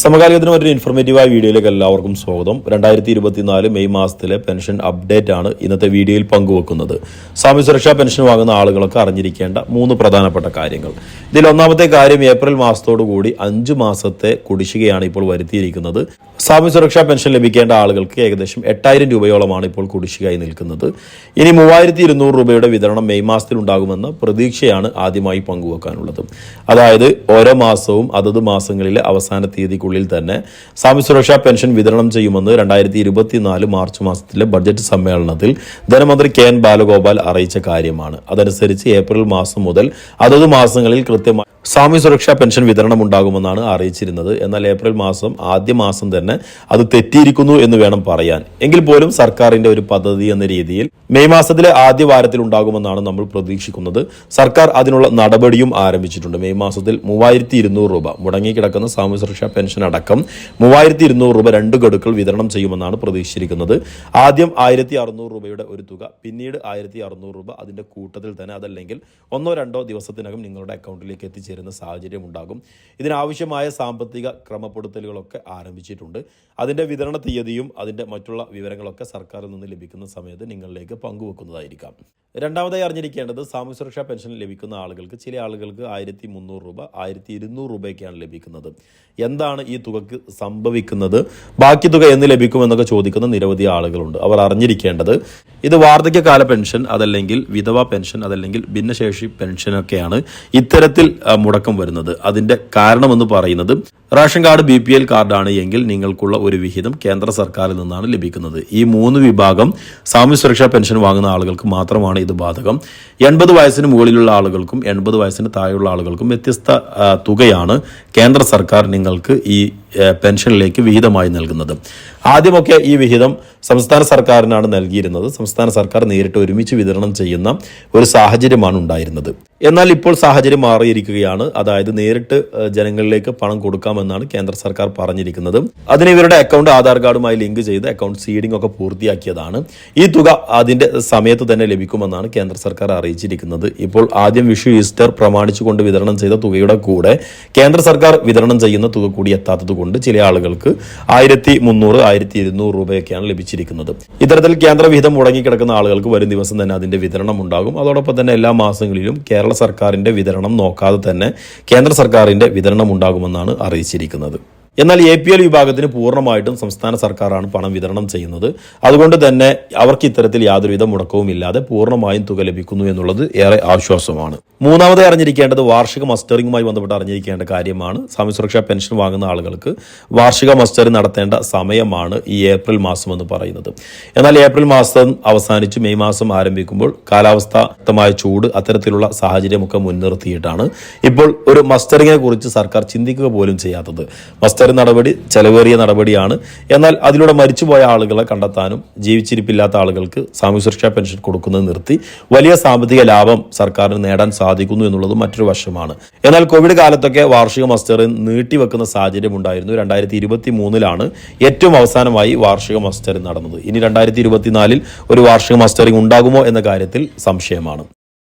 സമകാലികത്തിന് മറ്റൊരു ഇൻഫോർമേറ്റീവായ വീഡിയോയിലേക്ക് എല്ലാവർക്കും സ്വാഗതം. രണ്ടായിരത്തി ഇരുപത്തിനാല് മെയ് മാസത്തിലെ പെൻഷൻ അപ്ഡേറ്റ് ആണ് ഇന്നത്തെ വീഡിയോയിൽ പങ്കുവെക്കുന്നത്. സാമ്യ സുരക്ഷാ പെൻഷൻ വാങ്ങുന്ന ആളുകളൊക്കെ അറിഞ്ഞിരിക്കേണ്ട മൂന്ന് പ്രധാനപ്പെട്ട കാര്യങ്ങൾ. ഇതിൽ ഒന്നാമത്തെ കാര്യം ഏപ്രിൽ മാസത്തോടു കൂടി അഞ്ച് മാസത്തെ കുടിശ്ശികയാണ് ഇപ്പോൾ വരുത്തിയിരിക്കുന്നത്. സാമ്യ സുരക്ഷാ പെൻഷൻ ലഭിക്കേണ്ട ആളുകൾക്ക് ഏകദേശം എട്ടായിരം രൂപയോളമാണ് ഇപ്പോൾ കുടിശ്ശികയായി നിൽക്കുന്നത്. ഇനി മൂവായിരത്തി ഇരുന്നൂറ് രൂപയുടെ വിതരണം മെയ് മാസത്തിൽ ഉണ്ടാകുമെന്ന പ്രതീക്ഷയാണ് ആദ്യമായി പങ്കുവെക്കാനുള്ളത്. അതായത് ഓരോ മാസവും അതത് മാസങ്ങളിലെ അവസാന തീയതിക്കുള്ളിൽ തന്നെ സാമൂഹ്യ സുരക്ഷാ പെൻഷൻ വിതരണം ചെയ്യുമെന്ന് രണ്ടായിരത്തി ഇരുപത്തിനാല് മാർച്ച് മാസത്തിലെ ബഡ്ജറ്റ് സമ്മേളനത്തിൽ ധനമന്ത്രി കെ എൻ ബാലഗോപാൽ അറിയിച്ച കാര്യമാണ്. അതനുസരിച്ച് ഏപ്രിൽ മാസം മുതൽ അതത് മാസങ്ങളിൽ കൃത്യമായി സാമൂഹ്യ സുരക്ഷാ പെൻഷൻ വിതരണം ഉണ്ടാകുമെന്നാണ് അറിയിച്ചിരുന്നത്. എന്നാൽ ഏപ്രിൽ മാസം ആദ്യ മാസം തന്നെ അത് തെറ്റിയിരിക്കുന്നു എന്ന് വേണം പറയാൻ. എങ്കിൽ പോലും സർക്കാരിന്റെ ഒരു പദ്ധതി എന്ന രീതിയിൽ മെയ് മാസത്തിലെ ആദ്യ വാരത്തിൽ ഉണ്ടാകുമെന്നാണ് നമ്മൾ പ്രതീക്ഷിക്കുന്നത്. സർക്കാർ അതിനുള്ള നടപടിയും ആരംഭിച്ചിട്ടുണ്ട്. മെയ് മാസത്തിൽ മൂവായിരത്തി ഇരുന്നൂറ് രൂപ മുടങ്ങിക്കിടക്കുന്ന സാമൂഹ്യ സുരക്ഷാ പെൻഷൻ അടക്കം മൂവായിരത്തി ഇരുന്നൂറ് രൂപ രണ്ട് ഗഡുക്കൾ വിതരണം ചെയ്യുമെന്നാണ് പ്രതീക്ഷിച്ചിരിക്കുന്നത്. ആദ്യം ആയിരത്തി അറുന്നൂറ് രൂപയുടെ ഒരു തുക പിന്നീട് ആയിരത്തി അറുന്നൂറ് രൂപ അതിന്റെ കൂട്ടത്തിൽ തന്നെ അതല്ലെങ്കിൽ ഒന്നോ രണ്ടോ ദിവസത്തിനകം നിങ്ങളുടെ അക്കൗണ്ടിലേക്ക് എത്തിച്ചേരുന്ന സാഹചര്യം ഉണ്ടാകും. ഇതിനാവശ്യമായ സാമ്പത്തിക ക്രമപ്പെടുത്തലുകളൊക്കെ ആരംഭിച്ചിട്ടുണ്ട്. അതിന്റെ വിതരണ തീയതിയും അതിന്റെ മറ്റുള്ള വിവരങ്ങളൊക്കെ സർക്കാരിൽ നിന്ന് ലഭിക്കുന്ന സമയത്ത് നിങ്ങളിലേക്ക് പങ്കുവെക്കുന്നതായിരിക്കാം. രണ്ടാമതായി അറിഞ്ഞിരിക്കേണ്ടത് സാമൂഹ്യ സുരക്ഷാ പെൻഷൻ ലഭിക്കുന്ന ആളുകൾക്ക് ചില ആളുകൾക്ക് ആയിരത്തി മുന്നൂറ് രൂപ ആയിരത്തി ഇരുന്നൂറ് രൂപയൊക്കെയാണ് ലഭിക്കുന്നത്. എന്താണ് ഈ തുകക്ക് സംഭവിക്കുന്നത്? ബാക്കി തുക എന്ന് ലഭിക്കുമെന്നൊക്കെ ചോദിക്കുന്ന നിരവധി ആളുകളുണ്ട്. അവർ അറിഞ്ഞിരിക്കേണ്ടത് ഇത് വാർദ്ധക്യകാല പെൻഷൻ അതല്ലെങ്കിൽ വിധവ പെൻഷൻ അതല്ലെങ്കിൽ ഭിന്നശേഷി പെൻഷനൊക്കെയാണ് ഇത്തരത്തിൽ മുടക്കം വരുന്നത്. അതിന്റെ കാരണമെന്ന് പറയുന്നത് ration card B P L കാർഡാണ് എങ്കിൽ നിങ്ങൾക്കുള്ള ഒരു വിഹിതം കേന്ദ്ര സർക്കാരിൽ നിന്നാണ് ലഭിക്കുന്നത്. ഈ മൂന്ന് വിഭാഗം സാമൂഹ്യ സുരക്ഷാ പെൻഷൻ വാങ്ങുന്ന ആളുകൾക്ക് മാത്രമാണ് ഇത് ബാധകം. എൺപത് വയസ്സിന് മുകളിലുള്ള ആളുകൾക്കും എൺപത് വയസ്സിന് താഴെയുള്ള ആളുകൾക്കും വ്യത്യസ്ത തുകയാണ് കേന്ദ്ര സർക്കാർ നിങ്ങൾക്ക് ഈ പെൻഷനിലേക്ക് വിഹിതമായി നൽകുന്നത്. ആദ്യമൊക്കെ ഈ വിഹിതം സംസ്ഥാന സർക്കാരിനാണ് നൽകിയിരുന്നത്. സംസ്ഥാന സർക്കാർ നേരിട്ട് ഒരുമിച്ച് വിതരണം ചെയ്യുന്ന ഒരു സാഹചര്യമാണ് ഉണ്ടായിരുന്നത്. എന്നാൽ ഇപ്പോൾ സാഹചര്യം മാറിയിരിക്കുകയാണ്. അതായത് നേരിട്ട് ജനങ്ങളിലേക്ക് പണം കൊടുക്കാമെന്നാണ് കേന്ദ്ര സർക്കാർ പറഞ്ഞിരിക്കുന്നത്. അതിന് ഇവരുടെ അക്കൗണ്ട് ആധാർ കാർഡുമായി ലിങ്ക് ചെയ്ത് അക്കൗണ്ട് സീഡിംഗ് ഒക്കെ പൂർത്തിയാക്കിയതാണ്. ഈ തുക അതിന്റെ സമയത്ത് തന്നെ ലഭിക്കുമെന്നാണ് കേന്ദ്ര സർക്കാർ അറിയിച്ചിരിക്കുന്നത്. ഇപ്പോൾ ആദ്യം വിഷു ഈസ്റ്റർ പ്രമാണിച്ചുകൊണ്ട് വിതരണം ചെയ്ത തുകയുടെ കൂടെ കേന്ദ്ര സർക്കാർ വിതരണം ചെയ്യുന്ന തുക കൂടി എത്താത്തത് കൊണ്ട് ചില ആളുകൾക്ക് ആയിരത്തി മുന്നൂറ് ആയിരത്തി ഇരുന്നൂറ് രൂപയൊക്കെയാണ് ലഭിച്ചിരിക്കുന്നത്. ഇത്തരത്തിൽ കേന്ദ്ര വിഹിതം മുടങ്ങിക്കിടക്കുന്ന ആളുകൾക്ക് വരും ദിവസം തന്നെ അതിന്റെ വിതരണം ഉണ്ടാകും അതോടൊപ്പം തന്നെ എല്ലാ മാസങ്ങളിലും കേരള സർക്കാരിന്റെ വിതരണം നോക്കാതെ തന്നെ കേന്ദ്ര സർക്കാരിന്റെ വിതരണം ഉണ്ടാകുമെന്നാണ് അറിയിച്ചിരിക്കുന്നത്. എന്നാൽ എ പി എൽ വിഭാഗത്തിന് പൂർണമായിട്ടും സംസ്ഥാന സർക്കാരാണ് പണം വിതരണം ചെയ്യുന്നത്. അതുകൊണ്ട് തന്നെ അവർക്ക് ഇത്തരത്തിൽ യാതൊരുവിധ മുടക്കവും ഇല്ലാതെ പൂർണമായും തുക ലഭിക്കുന്നു എന്നുള്ളത് ഏറെ ആശ്വാസമാണ്. മൂന്നാമതായി അറിഞ്ഞിരിക്കേണ്ടത് വാർഷിക മസ്റ്ററിങ്ങുമായി ബന്ധപ്പെട്ട് അറിഞ്ഞിരിക്കേണ്ട കാര്യമാണ്. സാമൂഹ്യ സുരക്ഷാ പെൻഷൻ വാങ്ങുന്ന ആളുകൾക്ക് വാർഷിക മസ്റ്ററിംഗ് നടത്തേണ്ട സമയമാണ് ഈ ഏപ്രിൽ മാസം എന്ന് പറയുന്നത്. എന്നാൽ ഏപ്രിൽ മാസം അവസാനിച്ച് മെയ് മാസം ആരംഭിക്കുമ്പോൾ കാലാവസ്ഥ ശക്തമായ ചൂട് അത്തരത്തിലുള്ള സാഹചര്യമൊക്കെ മുൻനിർത്തിയിട്ടാണ് ഇപ്പോൾ ഒരു മസ്റ്ററിങ്ങിനെ കുറിച്ച് സർക്കാർ ചിന്തിക്കുക പോലും ചെയ്യാത്തത്. മസ്റ്ററിംഗ് നടപടി ചെലവേറിയ നടപടിയാണ്. എന്നാൽ അതിലൂടെ മരിച്ചുപോയ ആളുകളെ കണ്ടെത്താനും ജീവിച്ചിരിപ്പില്ലാത്ത ആളുകൾക്ക് സാമൂഹ്യ സുരക്ഷാ പെൻഷൻ കൊടുക്കുന്നത് നിർത്തി വലിയ സാമ്പത്തിക ലാഭം സർക്കാരിന് നേടാൻ സാധിക്കുന്നു എന്നുള്ളത് മറ്റൊരു വശമാണ്. എന്നാൽ കോവിഡ് കാലത്തൊക്കെ വാർഷിക മസ്റ്റർ നീട്ടിവെക്കുന്ന സാഹചര്യം ഉണ്ടായിരുന്നു. രണ്ടായിരത്തി ഇരുപത്തി മൂന്നിലാണ് ഏറ്റവും അവസാനമായി വാർഷിക മസ്റ്ററിംഗ് നടന്നത്. ഇനി രണ്ടായിരത്തി ഇരുപത്തിനാലിൽ ഒരു വാർഷിക മസ്റ്ററിംഗ് ഉണ്ടാകുമോ എന്ന കാര്യത്തിൽ സംശയമാണ്.